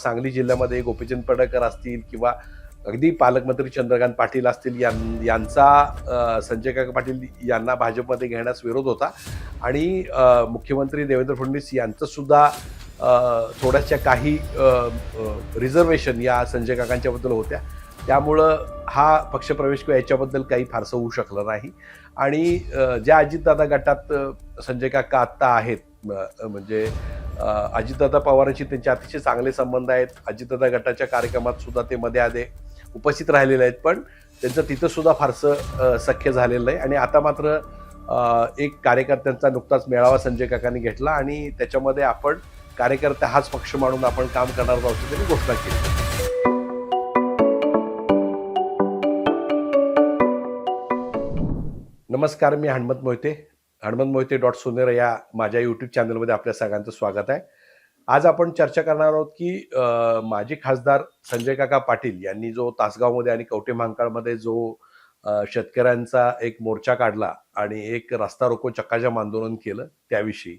सांगली जिल्ह्यामध्ये गोपीचंद पडळकर असतील किंवा अगदी पालकमंत्री चंद्रकांत पाटील असतील यां यांचा संजय काका पाटील यांना भाजपमध्ये घेण्यास विरोध होता. आणि मुख्यमंत्री देवेंद्र फडणवीस यांचं सुद्धा थोड्याशा काही रिझर्वेशन या संजय काकांच्याबद्दल होत्या. त्यामुळं हा पक्षप्रवेश किंवा याच्याबद्दल काही फारसं होऊ शकलं नाही. आणि ज्या अजितदादा गटात संजय काका आत्ता आहेत म्हणजे अजितदादा पवारांशी त्यांचे अतिशय चांगले संबंध आहेत. अजितदादा गटाच्या कार्यक्रमात सुद्धा ते मध्ये आधे उपस्थित राहिलेले आहेत. पण त्यांचं तिथं सुद्धा फारसं सख्य झालेलं नाही. आणि आता मात्र एक कार्यकर्त्यांचा नुकताच मेळावा संजय काकांनी घेतला आणि त्याच्यामध्ये आपण कार्यकर्ता हाच पक्ष मानून आपण काम करणार आहोत त्यांनी घोषणा केली. नमस्कार मी हणमत मोहिते. हणमत मोहिते डॉट सोनेर या माझ्या यूट्यूब चॅनलमध्ये आपल्या सगळ्यांचं स्वागत आहे. आज आपण चर्चा करणार आहोत की माजी खासदार संजय काका पाटील यांनी जो तासगावमध्ये आणि कवटे महांकाळमध्ये जो शेतकऱ्यांचा एक मोर्चा काढला आणि एक रस्ता रोको चक्काजाम आंदोलन केलं त्याविषयी.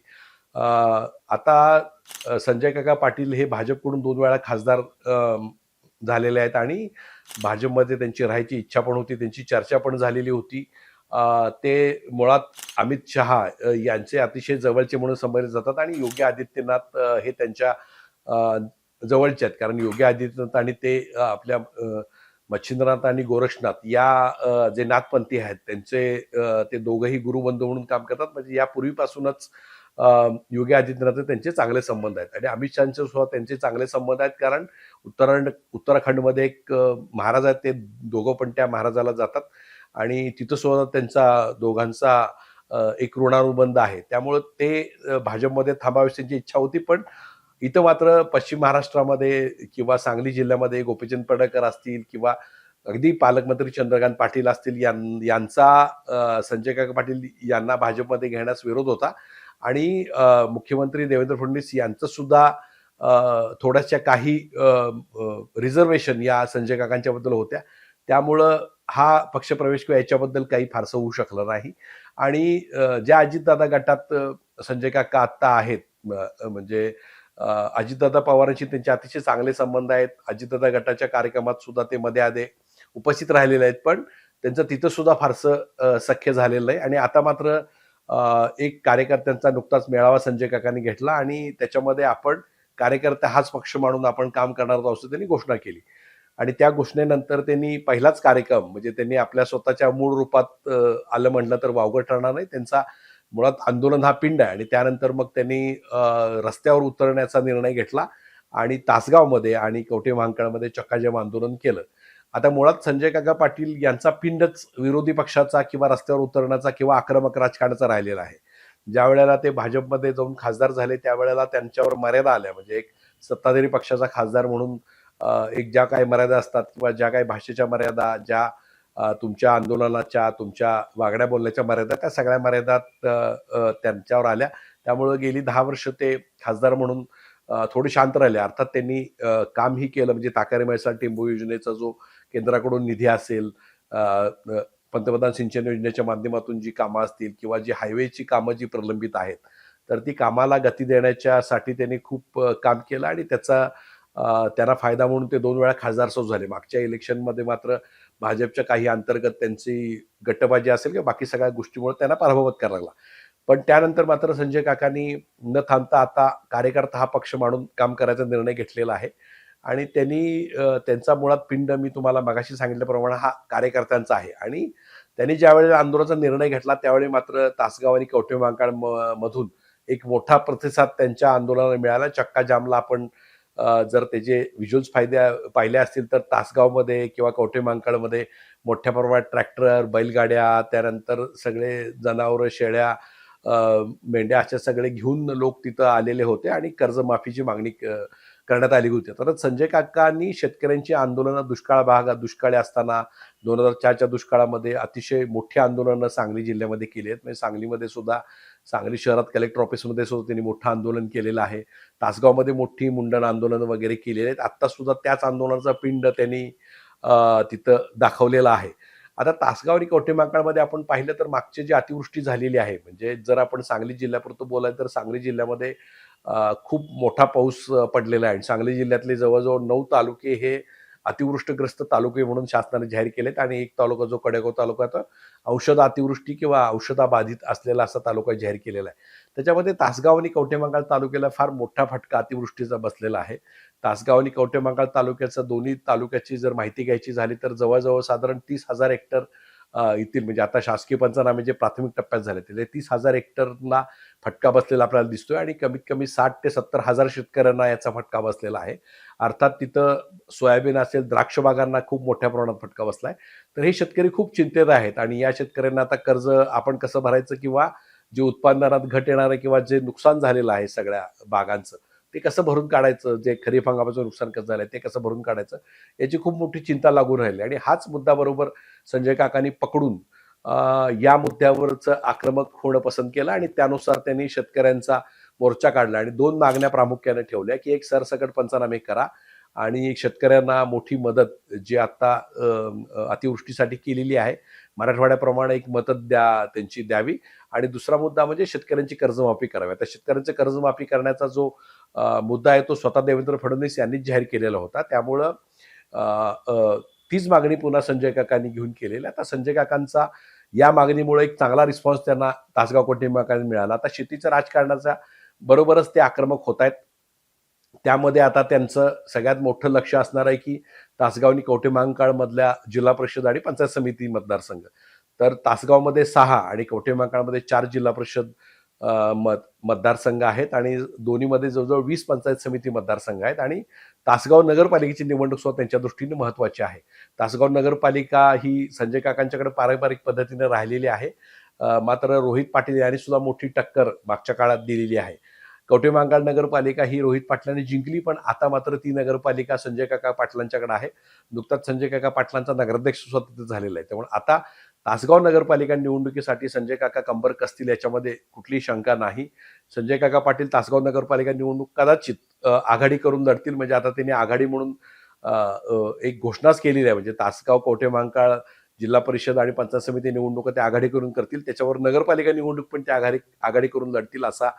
आता संजय काका पाटील हे भाजपकडून दोन वेळा खासदार झालेले आहेत आणि भाजपमध्ये त्यांची राहायची इच्छा पण होती त्यांची चर्चा पण झालेली होती. ते मुळात अमित शहा यांचे अतिशय जवळचे म्हणून समजले जातात आणि योगी आदित्यनाथ हे त्यांच्या जवळचे आहेत. कारण योगी आदित्यनाथ आणि ते आपल्या मच्छिंद्रनाथ आणि गोरक्षनाथ या जे नाथपंथी आहेत त्यांचे ते दोघंही गुरुबंधू म्हणून काम करतात. म्हणजे यापूर्वीपासूनच पूर्वीपासूनच योगी आदित्यनाथ त्यांचे चांगले संबंध आहेत. आणि अमित शहाचे सुद्धा त्यांचे चांगले संबंध आहेत. कारण उत्तराखंड उत्तराखंडमध्ये एक महाराज आहेत. ते दोघं पण त्या महाराजाला जातात. आणि तिथं सुद्धा त्यांचा दोघांचा एक ऋणानुबंध आहे. त्यामुळं ते भाजपमध्ये थांबावीस त्यांची इच्छा होती पण इथं मात्र पश्चिम महाराष्ट्रामध्ये किंवा सांगली जिल्ह्यामध्ये गोपीचंद पडळकर असतील किंवा अगदी पालकमंत्री चंद्रकांत पाटील असतील यां यांचा संजय काका पाटील यांना भाजपमध्ये घेण्यास विरोध होता. आणि मुख्यमंत्री देवेंद्र फडणवीस यांचं सुद्धा थोड्याशा काही रिझर्वेशन या संजय काकांच्याबद्दल होत्या. त्यामुळं हा पक्षप्रवेश किंवा याच्याबद्दल काही फारसं होऊ शकलं नाही. आणि ज्या अजितदादा गटात संजय काका आत्ता आहेत म्हणजे अजितदादा पवारांशी त्यांचे अतिशय चांगले संबंध आहेत. अजितदादा गटाच्या कार्यक्रमात सुद्धा ते मध्ये आधे उपस्थित राहिलेले आहेत. पण त्यांचं तिथं सुद्धा फारसं सख्य झालेलं आहे आणि आता मात्र एक कार्यकर्त्यांचा नुकताच मेळावा संजय काकांनी घेतला आणि त्याच्यामध्ये आपण कार्यकर्ता हाच पक्ष मानून आपण काम करणार आहोत असं त्यांनी घोषणा केली. आणि त्या घोषणेनंतर त्यांनी पहिलाच कार्यक्रम म्हणजे त्यांनी आपल्या स्वतःच्या मूळ रूपात आलं म्हटलं तर वावगं ठरणार नाही. त्यांचा मुळात आंदोलन हा पिंड आहे आणि त्यानंतर मग त्यांनी रस्त्यावर उतरण्याचा निर्णय घेतला आणि तासगावमध्ये आणि कवठे महांकाळमध्ये चक्काजाम आंदोलन केलं. आता मुळात संजय काका पाटील यांचा पिंडच विरोधी पक्षाचा किंवा रस्त्यावर उतरण्याचा किंवा आक्रमक राजकारणाचा राहिलेला आहे. ज्या वेळेला ते भाजपमध्ये जाऊन खासदार झाले त्यावेळेला त्यांच्यावर मर्यादा आल्या. म्हणजे एक सत्ताधारी पक्षाचा खासदार म्हणून एक ज्या काही मर्यादा असतात किंवा ज्या काही भाषेच्या मर्यादा ज्या तुमच्या आंदोलनाच्या तुमच्या वागण्या बोलण्याच्या मर्यादा त्या सगळ्या मर्यादात त्यांच्यावर आल्या. त्यामुळं गेली दहा वर्ष ते खासदार म्हणून थोडे शांत राहिले. अर्थात त्यांनी कामही केलं. म्हणजे ताकारे म्हैसाळ टेंबू योजनेचा जो केंद्राकडून निधी असेल पंतप्रधान सिंचन योजनेच्या माध्यमातून जी कामं असतील किंवा जी हायवेची कामं जी प्रलंबित आहेत तर ती कामाला गती देण्याच्यासाठी त्यांनी खूप काम केलं आणि त्याचा त्यांना फायदा म्हणून ते दोन वेळा खासदार सौ झाले. मागच्या इलेक्शनमध्ये मात्र भाजपच्या काही अंतर्गत त्यांची गटबाजी असेल किंवा बाकी सगळ्या गोष्टीमुळे त्यांना पराभवत करायला लागला. पण त्यानंतर मात्र संजय काकांनी न थांबता आता कार्यकर्ता हा पक्ष मानून काम करायचा निर्णय घेतलेला आहे. आणि त्यांनी त्यांचा मुळात पिंड मी तुम्हाला मगाशी सांगितल्याप्रमाणे हा कार्यकर्त्यांचा आहे. आणि त्यांनी ज्यावेळी आंदोलनाचा निर्णय घेतला त्यावेळी मात्र तासगाव आणि कवठे महांकाळ म- मधून एक मोठा प्रतिसाद त्यांच्या आंदोलनाला मिळाला. चक्का जामला आपण जर त्याचे व्हिज्युअल्स फायदे पाहिले असतील तर तासगावमध्ये किंवा कवठे महांकाळमध्ये मोठ्या प्रमाणात ट्रॅक्टर बैलगाड्या त्यानंतर सगळे जनावरं शेळ्या मेंढ्या अशा सगळे घेऊन लोक तिथं आलेले होते आणि कर्जमाफीची मागणी करण्यात आली होती. तर संजय काकांनी शेतकऱ्यांची आंदोलनं दुष्काळ भागात दुष्काळी असताना दोन हजार चारच्या दुष्काळामध्ये अतिशय मोठी आंदोलनं सांगली जिल्ह्यामध्ये केली आहेत. म्हणजे सांगलीमध्ये सुद्धा सांगली शहरात कलेक्टर ऑफिसमध्ये सुद्धा त्यांनी मोठं आंदोलन केलेलं आहे. तासगावमध्ये मोठी मुंडन आंदोलनं वगैरे केलेली आहेत. आत्ता सुद्धा त्याच आंदोलनाचा पिंड त्यांनी तिथं दाखवलेला आहे. आता तासगाव आणि कवठेमांकाळमध्ये आपण पाहिलं तर मागची जी अतिवृष्टी झालेली आहे म्हणजे जर आपण सांगली जिल्ह्यापुरतं बोलायला तर सांगली जिल्ह्यामध्ये खूप मोठा पाऊस पडलेला आहे. आणि सांगली जिल्ह्यातले जवळजवळ नऊ तालुके हे अतिवृष्टीग्रस्त तालुके म्हणून शासनाने जाहीर केलेत आणि एक तालुका जो कडेगाव तालुका तर तो औषध अतिवृष्टी किंवा औषधाबाधित असलेला असा तालुका जाहीर केलेला आहे. त्याच्यामध्ये तासगाव आणि कवठेमंकाळ तालुक्याला फार मोठा फटका अतिवृष्टीचा बसलेला आहे. तासगाव आणि कवठेमंकाळ तालुक्याचं दोन्ही तालुक्याची जर माहिती घ्यायची झाली तर जवळजवळ साधारण तीस हजार हेक्टर येथील येतील. म्हणजे आता शासकीय पंचनामे जे प्राथमिक टप्प्यात झाले ते तीस हजार हेक्टरला फटका बसलेला आपल्याला दिसतोय आणि कमीत कमी साठ ते सत्तर हजार शेतकऱ्यांना याचा फटका बसलेला आहे. अर्थात तिथं सोयाबीन असेल द्राक्ष बागांना खूप मोठ्या प्रमाणात फटका बसलाय. तर हे शेतकरी खूप चिंतेत आहेत आणि या शेतकऱ्यांना आता कर्ज आपण कसं भरायचं किंवा जे उत्पादनात घट येणार आहे किंवा जे नुकसान झालेलं आहे सगळ्या बागांचं ते कसं भरून काढायचं? जे खरीप हंगामाचं नुकसान कसं झालंय ते कसं भरून काढायचं? याची खूप मोठी चिंता लागून राहिली. आणि हाच मुद्दा बरोबर संजय काकांनी पकडून या मुद्द्यावरचं आक्रमक होणं पसंत केलं आणि त्यानुसार त्यांनी शेतकऱ्यांचा मोर्चा काढला आणि दोन मागण्या प्रामुख्याने ठेवल्या की एक सरसकट पंचनामे करा आणि शेतकऱ्यांना मोठी मदत जी आता अतिवृष्टीसाठी केलेली आहे मराठवाड्याप्रमाणे एक मदत द्या त्यांची द्यावी. आणि दुसरा मुद्दा म्हणजे शेतकऱ्यांची कर्जमाफी करावी. आता शेतकऱ्यांची कर्जमाफी करण्याचा जो मुद्दा आहे तो स्वतः देवेंद्र फडणवीस यांनीच जाहीर केलेला होता. त्यामुळं तीच मागणी पुन्हा संजय काकांनी घेऊन केलेली. आता संजय काकांचा या मागणीमुळे एक चांगला रिस्पॉन्स त्यांना तासगाव कुटुंबाकांनी मिळाला. आता शेतीच्या राजकारणाचा बरोबरच ते आक्रमक होत आहेत. त्यामध्ये आता त्यांचं सगळ्यात मोठं लक्ष असणार आहे की तासगाव आणि जिल्हा परिषद आणि पंचायत समिती मतदारसंघ. तर तासगावमध्ये सहा आणि कवठेमहांकाळमध्ये चार जिल्हा परिषद मत मतदारसंघ आहेत आणि दोन्हीमध्ये जवळजवळ वीस पंचायत समिती मतदारसंघ आहेत आणि तासगाव नगरपालिकेची निवडणूक सुद्धा त्यांच्या दृष्टीने महत्वाची आहे. तासगाव नगरपालिका ही संजय काकांच्याकडे पारंपरिक पद्धतीने राहिलेली आहे. मात्र रोहित पाटील यांनी सुद्धा मोठी टक्कर मागच्या काळात दिलेली आहे. कवठेमहांकाळ नगरपालिका ही रोहित पाटलांनी जिंकली पण आता मात्र ती नगरपालिका संजय काका पाटलांच्याकडे आहे. नुकताच संजय काका पाटलांचा नगराध्यक्ष सुद्धा झालेला आहे. त्यामुळे आता तासगाव नगरपालिका निवडणुकीसाठी संजय काका कंबर कसतील याच्यामध्ये कुठलीही शंका नाही. संजय काका पाटील तासगाव नगरपालिका निवडणूक कदाचित आघाडी करून लढतील. म्हणजे आता त्यांनी आघाडी म्हणून एक घोषणाच केलेली आहे. म्हणजे तासगाव कवठेमहांकाळ जिल्हा परिषद आणि पंचायत समिती निवडणुका ते आघाडी करून करतील. त्याच्यावर नगरपालिका निवडणूक पण ते आघाडी आघाडी करून लढतील असा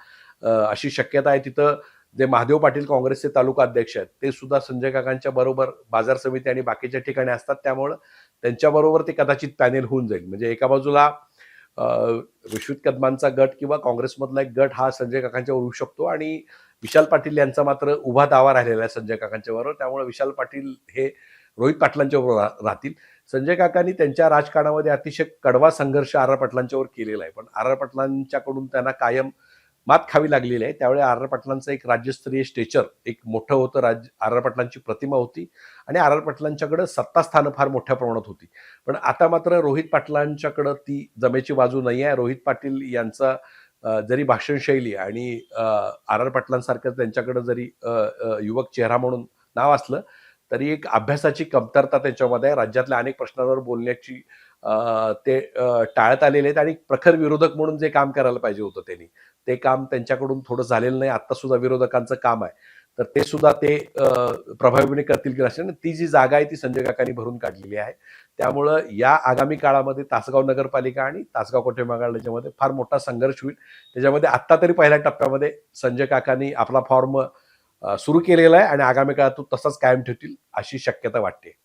अशी शक्यता आहे. तिथं जे महादेव पाटील काँग्रेसचे तालुका अध्यक्ष आहेत ते सुद्धा संजय काकांच्या बरोबर बाजार समिती आणि बाकीच्या ठिकाणी असतात. त्यामुळं त्यांच्याबरोबर ते कदाचित पॅनेल होऊन जाईल. म्हणजे एका बाजूला विश्वित कदमांचा गट किंवा काँग्रेसमधला एक गट हा संजय काकांच्यावर होऊ शकतो आणि विशाल पाटील यांचा मात्र उभा दावा राहिलेला आहे संजय काकांच्या बरोबर. त्यामुळे विशाल पाटील हे रोहित पाटलांच्या बरोबर रा- राहतील. संजय काकांनी त्यांच्या राजकारणामध्ये अतिशय कडवा संघर्ष आर आर पाटलांच्यावर केलेला आहे. पण आर आर पाटलांच्याकडून त्यांना कायम मात खावी लागलेली आहे. त्यावेळी आर आर पाटलांचं एक राज्यस्तरीय स्टेचर एक मोठं होतं राज्य आर आर पाटलांची प्रतिमा होती आणि आर आर पाटलांच्याकडे सत्तास्थानं फार मोठ्या प्रमाणात होती. पण आता मात्र रोहित पाटलांच्याकडं ती जमेची बाजू नाही आहे. रोहित पाटील यांचा जरी भाषणशैली आणि आर आर पाटलांसारखं त्यांच्याकडं जरी युवक चेहरा म्हणून नाव असलं तरी एक अभ्यासाची कमतरता त्याच्यामध्ये आहे. राज्यातल्या अनेक प्रश्नांवर बोलण्याची ते टाळत आलेले आहेत आणि प्रखर विरोधक म्हणून जे काम करायला पाहिजे होतं त्यांनी. ते काम त्यांच्याकडून थोडं झालेलं नाही. आता सुद्धा विरोधकांचं काम आहे. तर ते सुद्धा ते प्रभावीपणे करतील की नसेल ती जी जागा आहे ती संजय काकांनी भरून काढलेली आहे. त्यामुळं या आगामी काळामध्ये तासगाव नगरपालिका आणि तासगाव कोठेमागाळ याच्यामध्ये फार मोठा संघर्ष होईल. त्याच्यामध्ये आत्ता तरी पहिल्या टप्प्यामध्ये संजय काकांनी आपला फॉर्म सुरू केलेला आहे आणि आगामी काळात तो तसाच कायम ठेवतील अशी शक्यता वाटते.